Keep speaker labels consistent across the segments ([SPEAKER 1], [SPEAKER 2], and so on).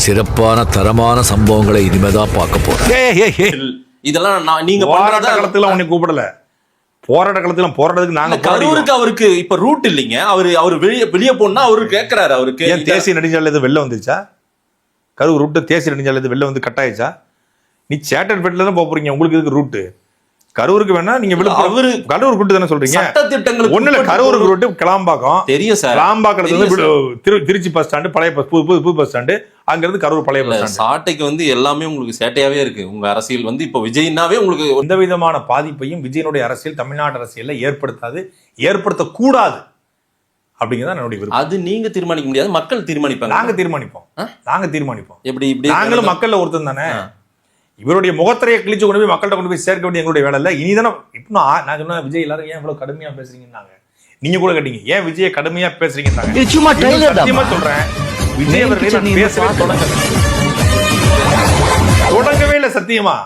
[SPEAKER 1] சிறப்பான தரமான சம்பவங்களை இனிமேதான் பார்க்க போறேன்
[SPEAKER 2] ஏய், ஏய், ஏய்.
[SPEAKER 3] இதெல்லாம் நான் நீங்க
[SPEAKER 2] போராட்ட
[SPEAKER 3] பண்றதா
[SPEAKER 2] களத்துல உன்னை கூப்பிடல. போராட்ட களத்துல போராட்டத்துக்கு நாங்க
[SPEAKER 3] கரூருக்கு. அவருக்கு இப்ப ரூட் இல்லைங்க. அவரு அவர் வெளிய வெளிய போனா அவரு கேக்குறாரு அவருக்கு.
[SPEAKER 2] ஏன் தேசிய நெடுஞ்சாலை எதுவும் வெளில வந்துருச்சா கரூர் ரூட்டு தேசிய நெடுஞ்சாலை எதுவும் வெளில வந்து கட் ஆயிடுச்சா? நீ சேட்டன்பேட்டில தான் போக போறீங்க. உங்களுக்கு இதுக்கு ரூட்டு கரூருக்கு வேணா நீங்க
[SPEAKER 3] அவரு
[SPEAKER 2] கரூர் ரூட்டு தானே சொல்றீங்க?
[SPEAKER 3] திட்டங்களுக்கு
[SPEAKER 2] ஒண்ணு இல்ல கரூருக்கு ரூட்டு கிளாம்பாக்கம்.
[SPEAKER 3] தெரியும் சார்.
[SPEAKER 2] கிளாம்பாக்கத்துல இருந்து திருச்சி பஸ் ஸ்டாண்டு பழைய பஸ் புது புது- பஸ் ஸ்டாண்டு. அங்க இருந்து கரூர் பழைய பஸ் ஸ்டாண்டு.
[SPEAKER 3] சாட்டைக்கு வந்து எல்லாமே உங்களுக்கு சேட்டையாவே இருக்கு. உங்க அரசியல் வந்து இப்ப விஜய்னாவே உங்களுக்கு
[SPEAKER 2] எந்த விதமான பாதிப்பையும் விஜயனுடைய அரசியல் தமிழ்நாடு அரசியல்ல ஏற்படுத்தாது ஏற்படுத்தக்கூடாது அப்படிங்கிறதா என்னுடைய
[SPEAKER 3] அது நீங்க தீர்மானிக்க முடியாது மக்கள் தீர்மானிப்பாங்க.
[SPEAKER 2] நாங்க தீர்மானிப்போம்? நாங்க தீர்மானிப்போம்.
[SPEAKER 3] எப்படி இப்படி
[SPEAKER 2] நாங்களும் மக்கள்ல ஒருத்தன் தானே. இவருடைய முகத்திரையை கிழிச்சு கொண்டு போய் மக்கள்கிட்ட கொண்டு போய் சேர்க்க வேண்டிய எங்களுடைய வேலை இல்ல. இனிதானே இப்போ நான் நான் சொன்ன விஜய் எல்லாரும் ஏன் இவ்வளவு கடுமையா பேசுறீங்கன்னாங்க? நீங்க கூட கேட்டீங்க ஏன் விஜய கடுமையா பேசுறீங்கன்னாங்க?
[SPEAKER 4] இது சும்மா தான்.
[SPEAKER 2] சத்தியமா சொல்றேன் விஜய் அவர்களை பேசவே. தொடங்கல. தொடங்கவே இல்ல சத்தியமா.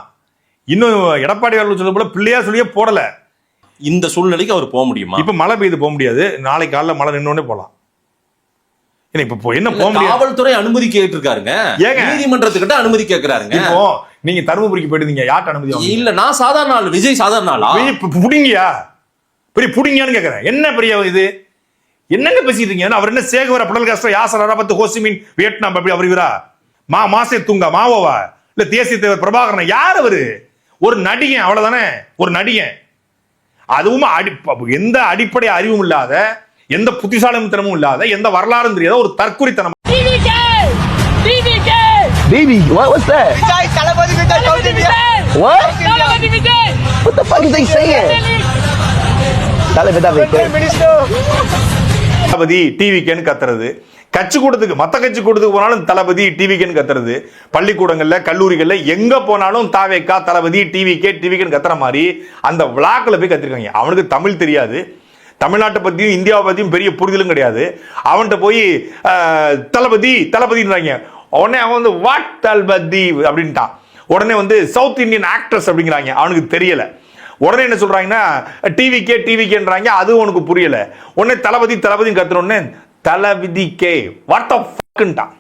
[SPEAKER 2] இன்னும் எடப்பாடி அவர்கள் சொல்ல போல பிள்ளையார் சொல்லியே போடல.
[SPEAKER 3] இந்த சூழ்நிலைக்கு அவர் போக முடியுமா?
[SPEAKER 2] இப்ப மழை பெய்து போக முடியாது. நாளைக்கு காலைல மழை நின்னோடனே போலாம் ஏன்னா இப்ப என்ன போக
[SPEAKER 3] காவல்துறை அனுமதி கேட்டிருக்காருங்க.
[SPEAKER 2] ஏங்க?
[SPEAKER 3] நீதிமன்றத்துக்கிட்ட அனுமதி கேக்குறாருங்க.
[SPEAKER 2] இப்போ நீங்க தருமபுரிக்கு போயிட்டு யார்ட்ட அனுமதி?
[SPEAKER 3] இல்ல நான் சாதாரண ஆள் விஜய் சாதாரண ஆளா?
[SPEAKER 2] புடிங்கியா? பெரிய புடிங்கியான்னு கேக்குறேன். என்ன பெரிய இது? என்னங்க பேசிட்டு இருக்கீங்க? அவர் என்ன Che Guevara Fidel Castro Yasser Arafat Ho Chi Minh Vietnam அப்படி அவர் இவரா? மா மாசே துங்கா மாவோவா? இல்ல தேசிய தலைவர் பிரபாகரன் யார் அவரு? ஒரு நடிகன் அவ்வளவுதானே? ஒரு நடிகன். அதுவும் அடி எந்த அடிப்படை அறிவும் இல்லாத எந்த புத்திசாலித்தனமும் இல்லாத எந்த வரலாறும் தெரியாத ஒரு தற்குறித்தனம்!
[SPEAKER 4] Baby, what was that?
[SPEAKER 5] Thalapathy Vijay south India
[SPEAKER 4] What?
[SPEAKER 6] Nobody Vijay!
[SPEAKER 4] What the fuck is they saying? Dale, dale, dale.
[SPEAKER 5] Minister
[SPEAKER 2] Thalapathy டிவிக்கேன்னு கத்துறது கட்சி கூட்டத்துக்கு மத்த கட்சி கூட்டத்துக்கு போனாலும் தளபதி டிவிக்கேன்னு கத்துறது பள்ளிக்கூடங்கள்ல கல்லூரிகள்ல எங்க போனாலும் தாவேக்கா தளபதி டிவிக்கே டிவிக்கேன்னு கத்துற மாதிரி அந்த விழாக்களை போய் கத்திருக்காங்க அவனுக்கு தமிழ் தெரியாது தமிழ்நாட்டை பற்றியும் இந்தியாவை பற்றியும் பெரிய புரிதலும் கிடையாது. அவன்கிட்ட போய் தளபதி தளபதின்றாங்க. உடனே அவன் வந்து வாட் தளபதி? அப்படின்ட்டான். உடனே வந்து சவுத் இந்தியன் ஆக்ட்ரஸ் அப்படிங்கிறாங்க. அவனுக்கு தெரியலை. உடனே என்ன சொல்கிறாங்கன்னா டிவிக்கே டிவிக்கேன்றாங்க அதுவும் உனக்கு புரியலை. உடனே தளபதி தளபதி கத்துனோடனே தளபதி கே வாட் த ஃபக்குன்ட்டான்